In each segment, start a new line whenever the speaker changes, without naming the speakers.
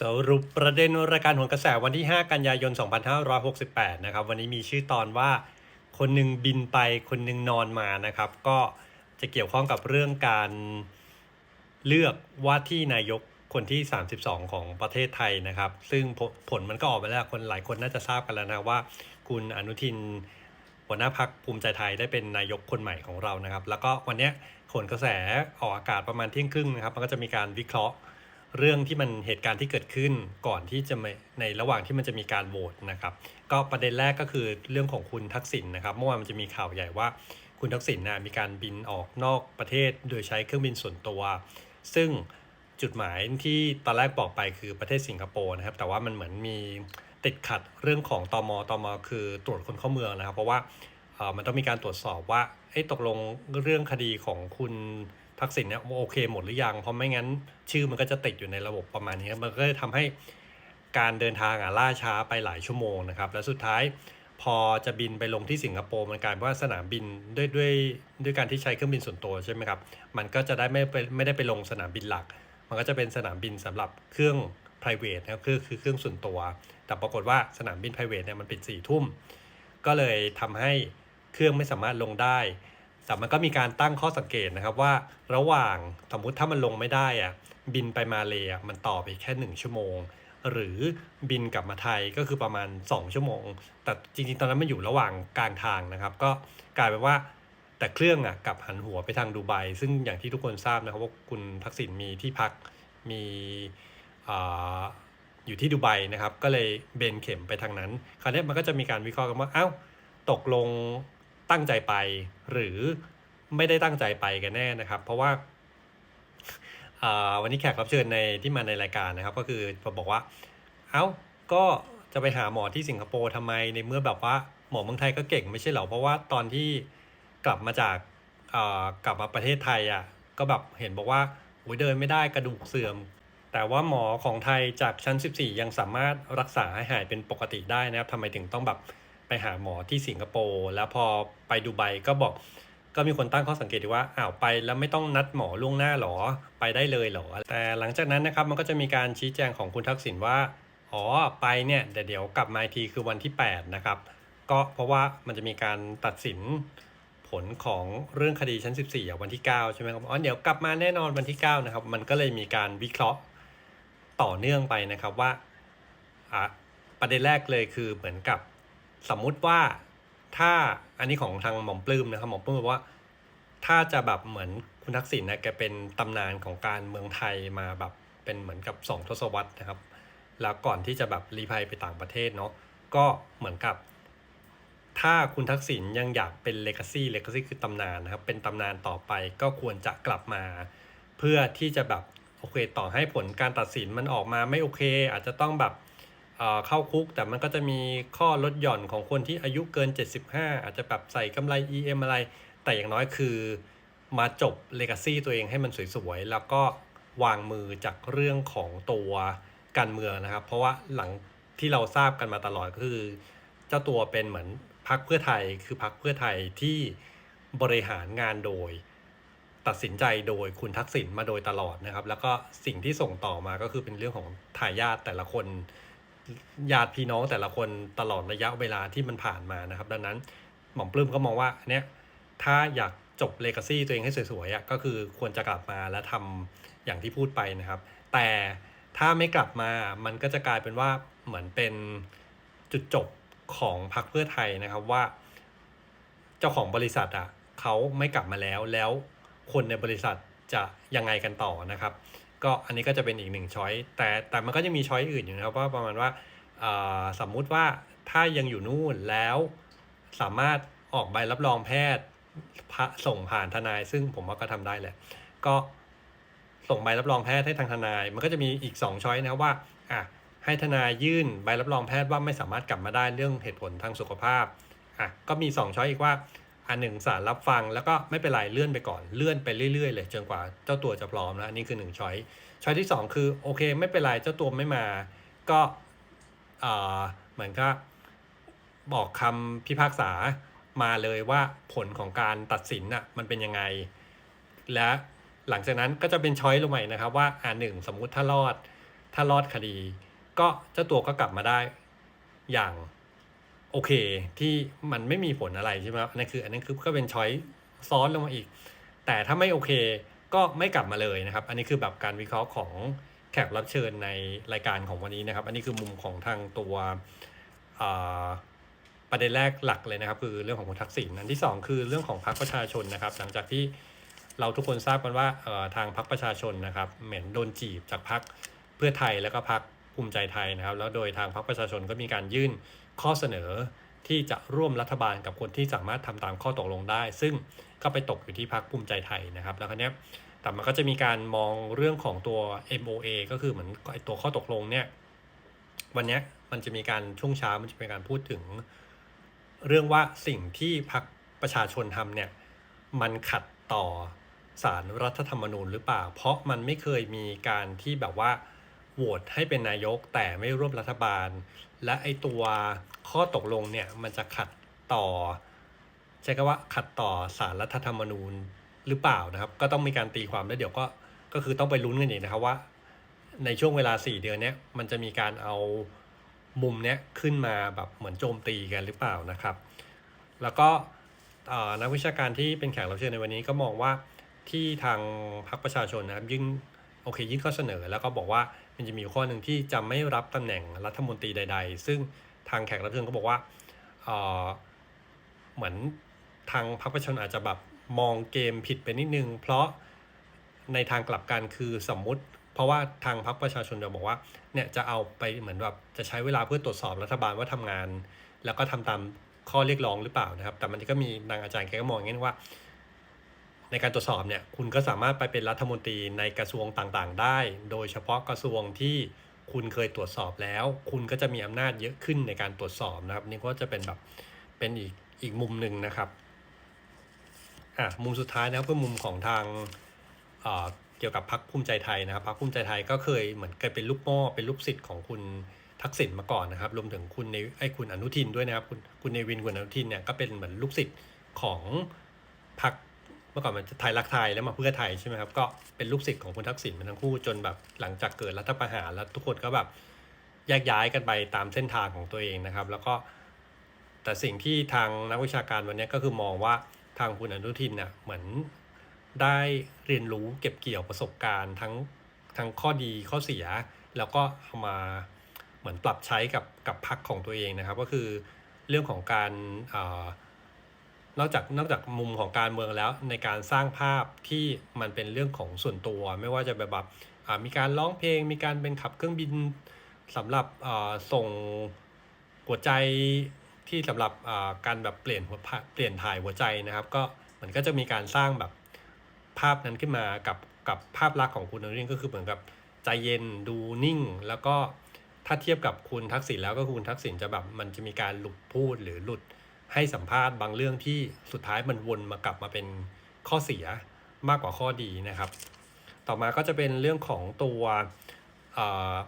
สรุปประเด็นรายการโหนกระแสวันที่ 5 กันยายน 2568 นะครับ วันนี้มีชื่อตอนว่าคนหนึ่งบินไปคนหนึ่งนอนมานะครับ ก็จะเกี่ยวข้องกับเรื่องการเลือกว่าที่นายกคนที่ 32 ของประเทศไทยนะครับ ซึ่งผลผลมันก็ออกมาแล้วคนหลายคนน่าจะทราบกันแล้วนะว่า คุณอนุทินหัวหน้าพักภูมิใจไทยได้เป็นนายกคนใหม่ของเรานะครับ แล้วก็วันนี้ขนกระแสออกอากาศประมาณเที่ยงครึ่งนะครับ มันก็จะมีการวิเคราะห์ เรื่องที่มันเหตุการณ์ที่เกิดขึ้นก่อนที่จะในระหว่างที่มันจะมีการโหวตนะครับ ก็ประเด็นแรกก็คือเรื่องของคุณทักษิณนะครับเมื่อวานมันจะมีข่าวใหญ่ว่าคุณทักษิณนะมีการบินออกนอกประเทศโดยใช้เครื่องบินส่วนตัว ซึ่งจุดหมายที่ตอนแรกบอกไปคือประเทศสิงคโปร์นะครับ แต่ว่ามันเหมือนมีติดขัดเรื่องของตมตมคือตรวจคนเข้าเมืองนะครับ เพราะว่ามันต้องมีการตรวจสอบว่าตกลงเรื่องคดีของคุณ ทักษิณเนี่ยโอเคหมดหรือยัง เพราะไม่งั้นชื่อมันก็จะติดอยู่ในระบบประมาณนี้ มันก็เลยทำให้การเดินทางอะล่าช้าไปหลายชั่วโมงนะครับ แล้วสุดท้ายพอจะบินไปลงที่สิงคโปร์มันกลายเป็นว่าสนามบินด้วยด้วยด้วยการที่ใช้เครื่องบินส่วนตัวใช่ไหมครับ มันก็จะได้ไม่ไปไม่ได้ไปลงสนามบินหลัก มันก็จะเป็นสนามบินสำหรับเครื่อง private นะครับคือคือเครื่องส่วนตัว แต่ปรากฏว่าสนามบิน private เนี่ยมันปิดสี่ทุ่ม ก็เลยทำให้เครื่องไม่สามารถลงได้ แต่มันก็มีการตั้งข้อสังเกตนะครับว่าระหว่างสมมุติถ้ามันลงไม่ได้อะบินไปมาเลยมันต่อไปแค่ 1 ชั่วโมง หรือบินกลับมาไทยก็คือประมาณ 2 ชั่วโมง แต่จริงๆ ตอนนั้นมันอยู่ระหว่างกลางทางนะครับ ก็กลายเป็นว่าแต่เครื่องอะกลับหันหัวไปทางดูไบซึ่งอย่างที่ทุกคนทราบนะครับว่าคุณทักษิณมีที่พักมีอยู่ที่ดูไบนะครับ ก็เลยเบนเข็มไปทางนั้น คราวนี้มันก็จะมีการวิเคราะห์กันว่า เอ้า ตกลง ตั้งใจไป หรือไม่ได้ตั้งใจไปกันแน่นะครับ เพราะว่าอ่าวันนี้แขกรับเชิญในที่มาในรายการนะครับ ก็คือบอกว่า เอ้าก็จะไปหาหมอที่สิงคโปร์ทำไมในเมื่อแบบว่าหมอเมืองไทยก็เก่งไม่ใช่เหรอเพราะว่าตอนที่กลับมาจากอ่ากลับมาประเทศไทยอะก็แบบเห็นบอกว่าโอ้ยเดินไม่ได้กระดูกเสื่อม แต่ว่าหมอของไทยจากชั้น 14 ยังสามารถรักษาให้หายเป็นปกติได้นะครับทำไมถึงต้องแบบ ไปหาหมอที่สิงคโปร์แล้วพอไปดูไบก็บอก ก็มีคนตั้งข้อสังเกตว่าอ้าวไปแล้วไม่ต้องนัดหมอล่วงหน้าหรอไปได้เลยหรอ แต่หลังจากนั้นนะครับมันก็จะมีการชี้แจงของคุณทักษิณว่าอ๋อไปเนี่ยเดี๋ยวกลับมาทีคือวันที่ 8 นะครับ ก็เพราะว่ามันจะมีการตัดสินผลของเรื่องคดีชั้น 14อ่วันที่ 9 ใช่ไหมครับอ๋อเดี๋ยวกลับมาแน่นอนวันที่ 9 นะครับ มันก็เลยมีการวิเคราะห์ต่อเนื่องไปนะครับว่าอะประเด็นแรกเลยคือเหมือนกับ สมมุติว่าถ้าอันนี้ของทางหม่อมปลื้มนะครับหม่อมปลื้มบอกว่า ถ้าจะแบบเหมือนคุณทักษิณนะแกเป็นตำนานของการเมืองไทยมาแบบเป็นเหมือนกับสองทศวรรษนะครับ แล้วก่อนที่จะแบบรีภัยไปต่างประเทศเนาะก็เหมือนกับ ถ้าคุณทักษิณยังอยากเป็นเลก a ซี่เลก a ซี่คือตำนานนะครับ เป็นตำนานต่อไปก็ควรจะกลับมา เพื่อที่จะแบบโอเคต่อให้ผลการตัดสินมันออกมาไม่โอเค อาจจะต้องแบบ เอ่อเข้าคุก แต่มันก็จะมีข้อลดหย่อนของคนที่อายุเกิน 75 อาจจะแบบใส่กำไร EM อะไร แต่อย่างน้อยคือมาจบเลก a ซี่ตัวเองให้มันสวยๆ แล้วก็วางมือจากเรื่องของตัวการเมืองนะครับ เพราะว่าหลังที่เราทราบกันมาตลอดก็คือ เจ้าตัวเป็นเหมือนพักเพื่อไทยคือพักเพื่อไทยที่บริหารงานโดย ตัดสินใจโดยคุณทักษิณมาโดยตลอดนะครับ แล้วก็สิ่งที่ส่งต่อมาก็คือเป็นเรื่องของทายาทแต่ละคน ญาติพี่น้องแต่ละคนตลอดระยะเวลาที่มันผ่านมานะครับ ดังนั้นหม่อมปลื้มก็มองว่าอันเนี้ยถ้าอยากจบเลก a ซี่ตัวเองให้สวยๆอะก็คือควรจะกลับมาและทำอย่างที่พูดไปนะครับ แต่ถ้าไม่กลับมามันก็จะกลายเป็นว่าเหมือนเป็นจุดจบของพรรคเพื่อไทยนะครับว่า เจ้าของบริษัทอะเขาไม่กลับมาแล้วแล้วคนในบริษัทจะยังไงกันต่อนะครับ ก็อันนี้ก็จะเป็นอีกหนึ่งช้อยแต่แต่มันก็จะมีช้อยอื่นอยู่นะครับว่าประมาณว่าสมมุติว่าถ้ายังอยู่นู่นแล้วสามารถออกใบรับรองแพทย์ส่งผ่านทนาย ซึ่งผมว่าก็ทำได้แหละ ก็ส่งใบรับรองแพทย์ให้ทางทนาย มันก็จะมีอีก2ช้อยนะว่าอะให้ทนายยื่นใบรับรองแพทย์ว่าไม่สามารถกลับมาได้เรื่องเหตุผลทางสุขภาพอะก็มี 2ช้อยอีกว่า อันหนึ่งสารรับฟังแล้วก็ไม่เป็นไรเลื่อนไปก่อนเลื่อนไปเรื่อยๆเลยจนกว่าเจ้าตัวจะพร้อมแล้วอันนี้คือหนึ่งช้อยช้อยที่สองคือโอเค ไม่เป็นไรเจ้าตัวไม่มา ก็เหมือนกับบอกคำพิพากษามาเลยว่าผลของการตัดสินน่ะมันเป็นยังไง และหลังจากนั้นก็จะเป็นช้อยลงใหม่นะครับว่าอ่าหนึ่งสมมุติถ้ารอดถ้ารอดคดี ก็เจ้าตัวก็กลับมาได้อย่าง โอเคที่มันไม่มีผลอะไรใช่ไหมครับอันนั้นคือ อันนั้นคือก็เป็นช้อยซ้อนลงมาอีก แต่ถ้าไม่โอเคก็ไม่กลับมาเลยนะครับ อันนี้คือแบบการวิเคราะห์ของแขกรับเชิญในรายการของวันนี้นะครับ อันนี้คือมุมของทางตัวประเด็นแรกหลักเลยนะครับ คือเรื่องของคุณทักษิณอันที่สองคือเรื่องของพรรคประชาชนนะครับ หลังจากที่เราทุกคนทราบกันว่าทางพรรคประชาชนนะครับ เหมือนโดนจีบจากพรรคเพื่อไทยแล้วก็พรรคภูมิใจไทยนะครับ แล้วโดยทางพรรคประชาชนก็มีการยื่น ข้อเสนอที่จะร่วมรัฐบาลกับคนที่สามารถทำตามข้อตกลงได้ ซึ่งก็ไปตกอยู่ที่พรรคภูมิใจไทยนะครับ แล้วคราวนี้แต่มันก็จะมีการมองเรื่องของตัว MOA ก็คือเหมือนตัวข้อตกลงเนี่ย วันนี้มันจะมีการช่วงเช้ามันจะมีการพูดถึง เรื่องว่าสิ่งที่พรรคประชาชนทำเนี่ย มันขัดต่อสารรัฐธรรมนูญหรือเปล่า เพราะมันไม่เคยมีการที่แบบว่า โหวตให้เป็นนายกแต่ไม่ร่วมรัฐบาล และไอตัวข้อตกลงเนี่ยมันจะขัดต่อใช้คำว่าขัดต่อสารรัฐธรรมนูญหรือเปล่านะครับ ก็ต้องมีการตีความแล้วเดี๋ยวก็ก็คือต้องไปลุ้นกันอีกนะครับว่า ในช่วงเวลา 4 เดือนเนี้ยมันจะมีการเอามุมเนี้ยขึ้นมาแบบเหมือนโจมตีกันหรือเปล่านะครับ แล้วก็เอ่อนักวิชาการที่เป็นแขกรับเชิญในวันนี้ก็มองว่าที่ทางพรรคประชาชนนะครับยื่นโอเคยื่นข้อเสนอแล้วก็บอกว่า มันจะมีข้อหนึ่งที่จะไม่รับตำแหน่งรัฐมนตรีใด ๆ ซึ่งทางแขกรับเชิญก็บอกว่าเเหมือนทางพรรคประชาชนอาจจะแบบมองเกมผิดไปนิดนึง เพราะในทางกลับกันคือสมมุติ เพราะว่าทางพรรคประชาชนจะบอกว่าเนี่ยจะเอาไปเหมือนแบบจะใช้เวลาเพื่อตรวจสอบรัฐบาลว่าทำงาน แล้วก็ทำตามข้อเรียกร้องหรือเปล่านะครับ แต่มันก็มีนางอาจารย์แกก็มองอย่างนี้ว่า ในการตรวจสอบเนี่ยคุณก็สามารถไปเป็นรัฐมนตรีในกระทรวงต่างๆ ได้ โดยเฉพาะกระทรวงที่คุณเคยตรวจสอบแล้ว คุณก็จะมีอำนาจเยอะขึ้นในการตรวจสอบนะครับ นี่ก็จะเป็นแบบเป็นอีกอีกมุมหนึ่งนะครับอะมุมสุดท้ายนะครับก็มุมของทางเอ่อเกี่ยวกับพรรคภูมิใจไทยนะครับพรรคภูมิใจไทยก็เคยเหมือนเคยเป็นลูกม้อเป็นลูกศิษย์ของคุณทักษิณมาก่อนนะครับ รวมถึงคุณในไอ้คุณอนุทินด้วยนะครับ คุณคุณเนวินคุณอนุทินเนี่ยก็เป็นเหมือนลูกศิษย์ของพรรค เมื่อก่อนมันจะไทยรักไทยแล้วมาเพื่อไทยใช่ไหมครับก็เป็นลูกศิษย์ของคุณทักษิณมาทั้งคู่จนแบบหลังจากเกิดรัฐประหารแล้วทุกคนก็แบบแยกย้ายกันไปตามเส้นทางของตัวเองนะครับ แล้วก็แต่สิ่งที่ทางนักวิชาการวันนี้ก็คือมองว่าทางคุณอนุทินเนี่ยเหมือนได้เรียนรู้เก็บเกี่ยวประสบการณ์ทั้งทั้งข้อดีข้อเสีย แล้วก็เอามาเหมือนปรับใช้กับกับพรรคของตัวเองนะครับ ก็คือเรื่องของการออ นอกจากนอกจากมุมของการเมืองแล้วในการสร้างภาพที่มันเป็นเรื่องของส่วนตัว ไม่ว่าจะแบบแบบมีการร้องเพลง มีการเป็นขับเครื่องบินสำหรับส่งหัวใจที่สำหรับการแบบเปลี่ยนหัวเปลี่ยนถ่ายหัวใจนะครับ ก็มันก็จะมีการสร้างแบบภาพนั้นขึ้นมากับกับภาพลักษณ์ของคุณนุทินก็คือเหมือนกับใจเย็นดูนิ่ง แล้วก็ถ้าเทียบกับคุณทักษิณแล้วก็คุณทักษิณจะแบบมันจะมีการหลุดพูดหรือหลุด ให้สัมภาษณ์บางเรื่องที่สุดท้ายมันวนมากลับมาเป็นข้อเสียมากกว่าข้อดีนะครับ ต่อมาก็จะเป็นเรื่องของตัว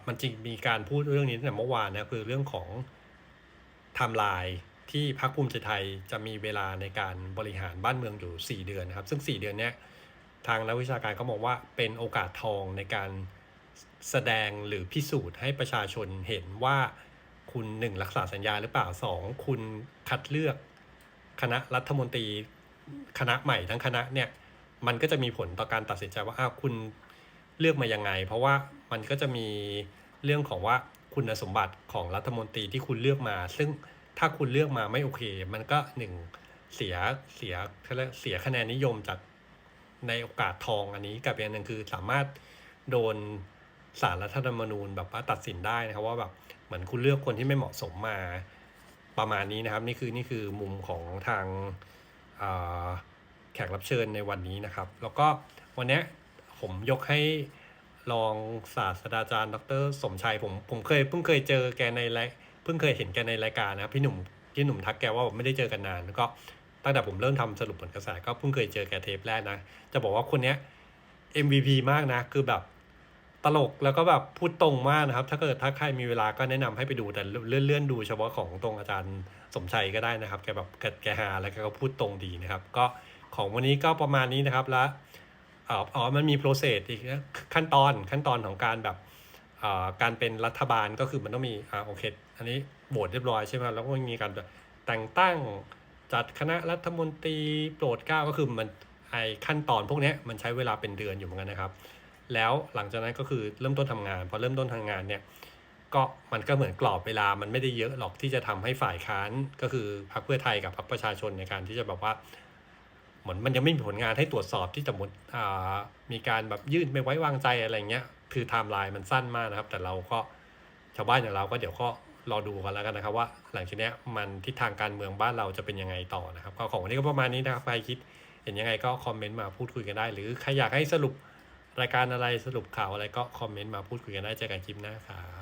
มันจริงมีการพูดเรื่องนี้ตั้งแต่เมื่อวานนะคือเรื่องของไทม์ไลน์ที่พรรคภูมิใจไทยจะมีเวลาในการบริหารบ้านเมืองอยู่ 4 เดือนนะครับ ซึ่ง 4 เดือนเนี้ยทางนักวิชาการก็มองว่าเป็นโอกาสทองในการแสดงหรือพิสูจน์ให้ประชาชนเห็นว่า คุณหนึ่งรักษาสัญญาหรือเปล่าสองคุณคัดเลือกคณะรัฐมนตรีคณะใหม่ทั้งคณะเนี่ยมันก็จะมีผลต่อการตัดสินใจว่าอ้าวคุณเลือกมายังไง เพราะว่ามันก็จะมีเรื่องของว่าคุณสมบัติของรัฐมนตรีที่คุณเลือกมา ซึ่งถ้าคุณเลือกมาไม่โอเค มันก็หนึ่งเสียเสียเขาเรียกเสียคะแนนนิยมจากในโอกาสทองอันนี้กับอย่างหนึ่งคือสามารถโดนสารรัฐธรรมนูญแบบว่าตัดสินได้นะครับว่าแบบ เหมือนคุณเลือกคนที่ไม่เหมาะสมมาประมาณนี้นะครับ นี่คือนี่คือมุมของทางาแขกรับเชิญในวันนี้นะครับ แล้วก็วันนี้ผมยกให้รองศาสตราจารย์ ดร สมชัยผมผมเคยเพิ่งเคยเจอแกในไลเพิ่งเคยเห็นแกในรายการนะครับพี่หนุ่มพี่หนุ่มทักแกว่าไม่ได้เจอกันนานแล้วก็ตั้งแต่ผมเริ่มทำสรุปผลกระแสก็เพิ่งเคยเจอแกเทปแรกนะ จะบอกว่าคนเนี้ย MVP มากนะ คือแบบ ตลกแล้วก็แบบพูดตรงมากนะครับ ถ้าเกิดถ้าใครมีเวลาก็แนะนำให้ไปดูแต่เลื่อนเลื่อนดูเฉพาะของตรงอาจารย์สมชัยก็ได้นะครับ แกแบบแกแกหาแล้วแกก็พูดตรงดีนะครับ ก็ของวันนี้ก็ประมาณนี้นะครับแล้วอ๋อมันมีโปรเซสอีกขั้นตอนขั้นตอนของการแบบอ่อการเป็นรัฐบาลก็คือมันต้องมีอ่าโอเคอันนี้โหวตเรียบร้อยใช่ไหมแล้วก็มีการแต่งตั้งจัดคณะรัฐมนตรีโปรดเกล้าก็คือมันไอขั้นตอนพวกนี้มันใช้เวลาเป็นเดือนอยู่เหมือนกันนะครับ แล้วหลังจากนั้นก็คือเริ่มต้นทำงานพอเริ่มต้นทำงานเนี่ยก็มันก็เหมือนกรอบเวลามันไม่ได้เยอะหรอกที่จะทำให้ฝ่ายค้านก็คือพรรคเพื่อไทยกับพรรคประชาชนในการที่จะแบบว่าเหมือนมันยังไม่มีผลงานให้ตรวจสอบที่จะหมดมีการแบบยื่นไม่ไว้วางใจอะไรเงี้ยคือไทม์ไลน์มันสั้นมากนะครับ แต่เราก็ชาวบ้านอย่างเราก็เดี๋ยวก็รอดูกันแล้วกันนะครับ ว่าหลังจากนี้มันทิศทางการเมืองบ้านเราจะเป็นยังไงต่อนะครับก็ของวันนี้ก็ประมาณนี้นะครับใครคิดเห็นยังไงก็คอมเมนต์มาพูดคุยกันได้ หรือใครอยากให้สรุป รายการอะไรสรุปข่าวอะไรก็คอมเมนต์มาพูดคุยกันได้เจอกันคลิปหน้าครับ